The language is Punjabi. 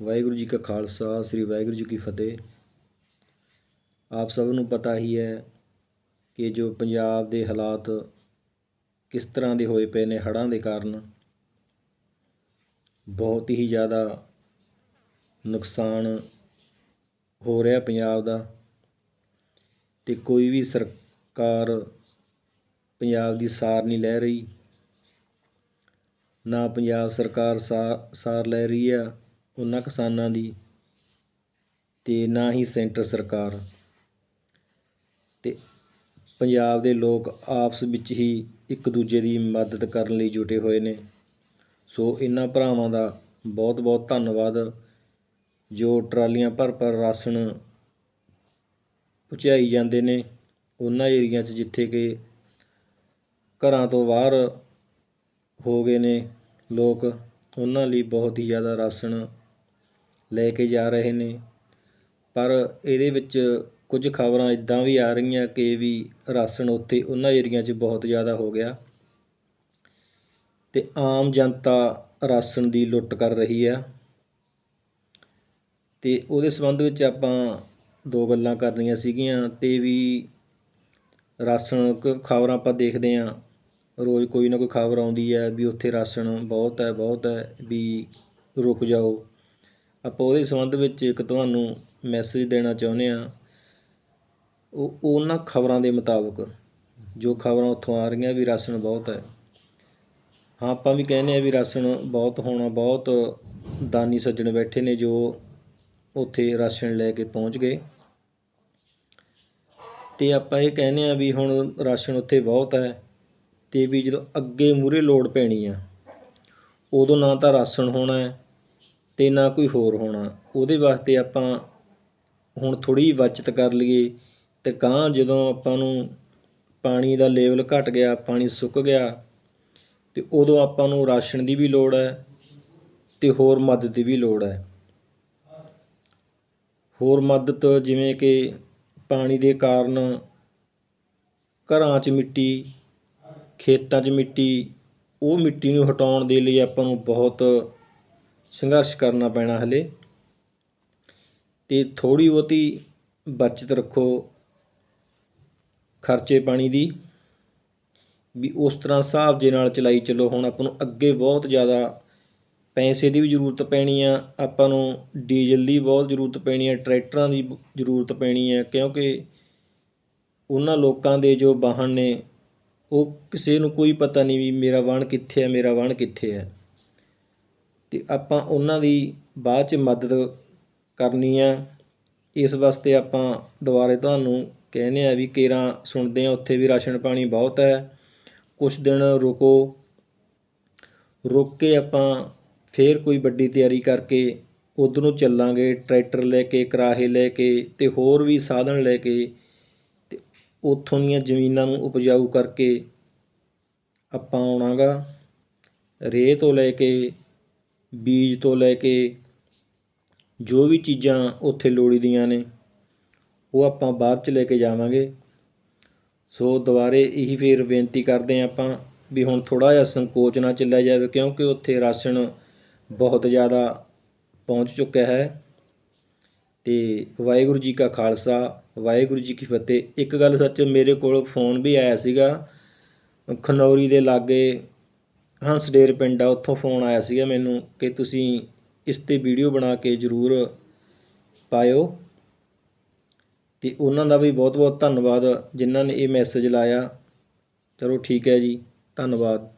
ਵਾਹਿਗੁਰੂ ਜੀ ਕਾ ਖਾਲਸਾ, ਸ੍ਰੀ ਵਾਹਿਗੁਰੂ ਜੀ ਕੀ ਫਤਿਹ। ਆਪ ਸਭ ਨੂੰ ਪਤਾ ਹੀ ਹੈ ਕਿ ਜੋ ਪੰਜਾਬ ਦੇ ਹਾਲਾਤ ਕਿਸ ਤਰ੍ਹਾਂ ਦੇ ਹੋਏ ਪਏ ਨੇ ਹੜ੍ਹਾਂ ਦੇ ਕਾਰਨ, ਬਹੁਤ ਹੀ ਜ਼ਿਆਦਾ ਨੁਕਸਾਨ ਹੋ ਰਿਹਾ ਪੰਜਾਬ ਦਾ ਅਤੇ ਕੋਈ ਵੀ ਸਰਕਾਰ ਪੰਜਾਬ ਦੀ ਸਾਰ ਨਹੀਂ ਲੈ ਰਹੀ, ਨਾ ਪੰਜਾਬ ਸਰਕਾਰ ਸਾ, ਸਾਰ ਲੈ ਰਹੀ ਆ ਉਹਨਾਂ ਕਿਸਾਨਾਂ ਦੀ ਅਤੇ ਨਾ ਹੀ ਸੈਂਟਰ ਸਰਕਾਰ। ਅਤੇ ਪੰਜਾਬ ਦੇ ਲੋਕ ਆਪਸ ਵਿੱਚ ਹੀ ਇੱਕ ਦੂਜੇ ਦੀ ਮਦਦ ਕਰਨ ਲਈ ਜੁਟੇ ਹੋਏ ਨੇ। ਸੋ ਇਹਨਾਂ ਭਰਾਵਾਂ ਦਾ ਬਹੁਤ ਬਹੁਤ ਧੰਨਵਾਦ। ਜੋ ਟਰਾਲੀਆਂ ਭਰ ਭਰ ਰਾਸ਼ਨ ਪਹੁੰਚਾਈ ਜਾਂਦੇ ਨੇ ਉਹਨਾਂ ਏਰੀਆ 'ਚ, ਜਿੱਥੇ ਕਿ ਘਰਾਂ ਤੋਂ ਬਾਹਰ ਹੋ ਗਏ ਨੇ ਲੋਕ, ਉਹਨਾਂ ਲਈ ਬਹੁਤ ਹੀ ਜ਼ਿਆਦਾ ਰਾਸ਼ਨ ਲੈ ਕੇ ਜਾ ਰਹੇ ਨੇ। ਪਰ ਇਹਦੇ ਵਿੱਚ ਕੁਝ ਖਬਰਾਂ ਇੱਦਾਂ ਵੀ ਆ ਰਹੀਆਂ ਕਿ ਵੀ ਰਾਸ਼ਨ ਉੱਥੇ ਉਹਨਾਂ ਏਰੀਆ 'ਚ ਬਹੁਤ ਜ਼ਿਆਦਾ ਹੋ ਗਿਆ ਅਤੇ ਆਮ ਜਨਤਾ ਰਾਸ਼ਨ ਦੀ ਲੁੱਟ ਕਰ ਰਹੀ ਆ। ਅਤੇ ਉਹਦੇ ਸੰਬੰਧ ਵਿੱਚ ਆਪਾਂ ਦੋ ਗੱਲਾਂ ਕਰਨੀਆਂ ਸੀਗੀਆਂ ਅਤੇ ਵੀ ਰਾਸ਼ਨ ਖਬਰਾਂ ਆਪਾਂ ਦੇਖਦੇ ਹਾਂ। ਰੋਜ਼ ਕੋਈ ਨਾ ਕੋਈ ਖਬਰ ਆਉਂਦੀ ਹੈ ਵੀ ਉੱਥੇ ਰਾਸ਼ਨ ਬਹੁਤ ਹੈ ਬਹੁਤ ਹੈ, ਵੀ ਰੁਕ ਜਾਓ। ਆਪਾਂ ਉਹਦੇ ਸੰਬੰਧ ਵਿੱਚ ਇੱਕ ਤੁਹਾਨੂੰ ਮੈਸੇਜ ਦੇਣਾ ਚਾਹੁੰਦੇ ਹਾਂ। ਉਹ, ਉਹਨਾਂ ਖਬਰਾਂ ਦੇ ਮੁਤਾਬਕ, ਜੋ ਖਬਰਾਂ ਉੱਥੋਂ ਆ ਰਹੀਆਂ, ਵੀ ਰਾਸ਼ਨ ਬਹੁਤ ਹੈ। ਹਾਂ, ਆਪਾਂ ਵੀ ਕਹਿੰਦੇ ਹਾਂ ਵੀ ਰਾਸ਼ਨ ਬਹੁਤ ਹੋਣਾ, ਬਹੁਤ ਦਾਨੀ ਸੱਜਣ ਬੈਠੇ ਨੇ ਜੋ ਉੱਥੇ ਰਾਸ਼ਨ ਲੈ ਕੇ ਪਹੁੰਚ ਗਏ। ਅਤੇ ਆਪਾਂ ਇਹ ਕਹਿੰਦੇ ਹਾਂ ਵੀ ਹੁਣ ਰਾਸ਼ਨ ਉੱਥੇ ਬਹੁਤ ਹੈ ਅਤੇ ਵੀ ਜਦੋਂ ਅੱਗੇ ਮੂਹਰੇ ਲੋੜ ਪੈਣੀ ਆ, ਉਦੋਂ ਨਾ ਤਾਂ ਰਾਸ਼ਨ ਹੋਣਾ ਹੈ ਅਤੇ ਨਾ ਕੋਈ ਹੋਰ ਹੋਣਾ। ਉਹਦੇ ਵਾਸਤੇ ਆਪਾਂ ਹੁਣ ਥੋੜ੍ਹੀ ਬੱਚਤ ਕਰ ਲਈਏ ਅਤੇ ਗਾਂਹ ਜਦੋਂ ਆਪਾਂ ਨੂੰ ਪਾਣੀ ਦਾ ਲੇਵਲ ਘੱਟ ਗਿਆ, ਪਾਣੀ ਸੁੱਕ ਗਿਆ ਅਤੇ ਉਦੋਂ ਆਪਾਂ ਨੂੰ ਰਾਸ਼ਨ ਦੀ ਵੀ ਲੋੜ ਹੈ ਅਤੇ ਹੋਰ ਮਦਦ ਦੀ ਵੀ ਲੋੜ ਹੈ। ਹੋਰ ਮਦਦ ਜਿਵੇਂ ਕਿ ਪਾਣੀ ਦੇ ਕਾਰਨ ਘਰਾਂ 'ਚ ਮਿੱਟੀ, ਖੇਤਾਂ 'ਚ ਮਿੱਟੀ, ਉਹ ਮਿੱਟੀ ਨੂੰ ਹਟਾਉਣ ਦੇ ਲਈ ਆਪਾਂ ਨੂੰ ਬਹੁਤ ਸੰਘਰਸ਼ ਕਰਨਾ ਪੈਣਾ ਹਲੇ। ਅਤੇ ਥੋੜ੍ਹੀ ਬਹੁਤੀ ਬਚਤ ਰੱਖੋ ਖਰਚੇ ਪਾਣੀ ਦੀ। ਵੀ ਉਸ ਤਰ੍ਹਾਂ ਹਿਸਾਬ ਦੇ ਨਾਲ ਚਲਾਈ ਚੱਲੋ। ਹੁਣ ਆਪਾਂ ਨੂੰ ਅੱਗੇ ਬਹੁਤ ਜ਼ਿਆਦਾ ਪੈਸੇ ਦੀ ਵੀ ਜ਼ਰੂਰਤ ਪੈਣੀ ਆ। ਆਪਾਂ ਨੂੰ ਡੀਜ਼ਲ ਦੀ ਬਹੁਤ ਜ਼ਰੂਰਤ ਪੈਣੀ ਹੈ ਟਰੈਕਟਰਾਂ ਦੀ ਜ਼ਰੂਰਤ ਪੈਣੀ ਹੈ ਕਿਉਂਕਿ ਉਹਨਾਂ ਲੋਕਾਂ ਦੇ ਜੋ ਵਾਹਨ ਨੇ, ਉਹ ਕਿਸੇ ਨੂੰ ਕੋਈ ਪਤਾ ਨਹੀਂ ਵੀ ਮੇਰਾ ਵਾਹਨ ਕਿੱਥੇ ਹੈ ਮੇਰਾ ਵਾਹਨ ਕਿੱਥੇ ਹੈ ਅਤੇ ਆਪਾਂ ਉਹਨਾਂ ਦੀ ਬਾਅਦ 'ਚ ਮਦਦ ਕਰਨੀ ਆ। ਇਸ ਵਾਸਤੇ ਆਪਾਂ ਦੁਬਾਰੇ ਤੁਹਾਨੂੰ ਕਹਿੰਦੇ ਹਾਂ ਵੀ ਕੇਰਾਂ ਸੁਣਦੇ ਹਾਂ ਉੱਥੇ ਵੀ ਰਾਸ਼ਨ ਪਾਣੀ ਬਹੁਤ ਹੈ। ਕੁਛ ਦਿਨ ਰੁਕੋ। ਰੁਕ ਕੇ ਆਪਾਂ ਫਿਰ ਕੋਈ ਵੱਡੀ ਤਿਆਰੀ ਕਰਕੇ ਉੱਧਰ ਨੂੰ ਚੱਲਾਂਗੇ, ਟਰੈਕਟਰ ਲੈ ਕੇ, ਕਰਾਹੇ ਲੈ ਕੇ ਅਤੇ ਹੋਰ ਵੀ ਸਾਧਨ ਲੈ ਕੇ ਅਤੇ ਉੱਥੋਂ ਦੀਆਂ ਜ਼ਮੀਨਾਂ ਨੂੰ ਉਪਜਾਊ ਕਰਕੇ ਆਪਾਂ ਆਉਣਾ ਗਾ ਰੇਹ ਤੋਂ ਲੈ ਕੇ ਬੀਜ ਤੋਂ ਲੈ ਕੇ ਜੋ ਵੀ ਚੀਜ਼ਾਂ ਉੱਥੇ ਲੋੜੀਦੀਆਂ ਨੇ, ਉਹ ਆਪਾਂ ਬਾਅਦ 'ਚ ਲੈ ਕੇ ਜਾਵਾਂਗੇ। ਸੋ ਦੁਬਾਰੇ ਇਹੀ ਫੇਰ ਬੇਨਤੀ ਕਰਦੇ ਹਾਂ ਆਪਾਂ ਵੀ ਹੁਣ ਥੋੜ੍ਹਾ ਜਿਹਾ ਸੰਕੋਚ ਨਾ ਚੱਲਿਆ ਜਾਵੇ, ਕਿਉਂਕਿ ਉੱਥੇ ਰਾਸ਼ਨ ਬਹੁਤ ਜ਼ਿਆਦਾ ਪਹੁੰਚ ਚੁੱਕਿਆ ਹੈ। ਅਤੇ ਵਾਹਿਗੁਰੂ ਜੀ ਕਾ ਖਾਲਸਾ, ਵਾਹਿਗੁਰੂ ਜੀ ਕੀ ਫਤਿਹ। ਇੱਕ ਗੱਲ ਸੱਚ ਮੇਰੇ ਕੋਲ ਫੋਨ ਵੀ ਆਇਆ ਸੀਗਾ, ਖਨੌਰੀ ਦੇ ਲਾਗੇ ਹੰਸਡੇਰ ਪਿੰਡ ਆ, ਉੱਥੋਂ ਫੋਨ ਆਇਆ ਸੀਗਾ ਮੈਨੂੰ ਕਿ ਤੁਸੀਂ ਇਸ 'ਤੇ ਵੀਡੀਓ ਬਣਾ ਕੇ ਜ਼ਰੂਰ ਪਾਇਓ। ਅਤੇ ਉਹਨਾਂ ਦਾ ਵੀ ਬਹੁਤ ਬਹੁਤ ਧੰਨਵਾਦ, ਜਿਨ੍ਹਾਂ ਨੇ ਇਹ ਮੈਸੇਜ ਲਾਇਆ। ਚਲੋ ਠੀਕ ਹੈ ਜੀ, ਧੰਨਵਾਦ।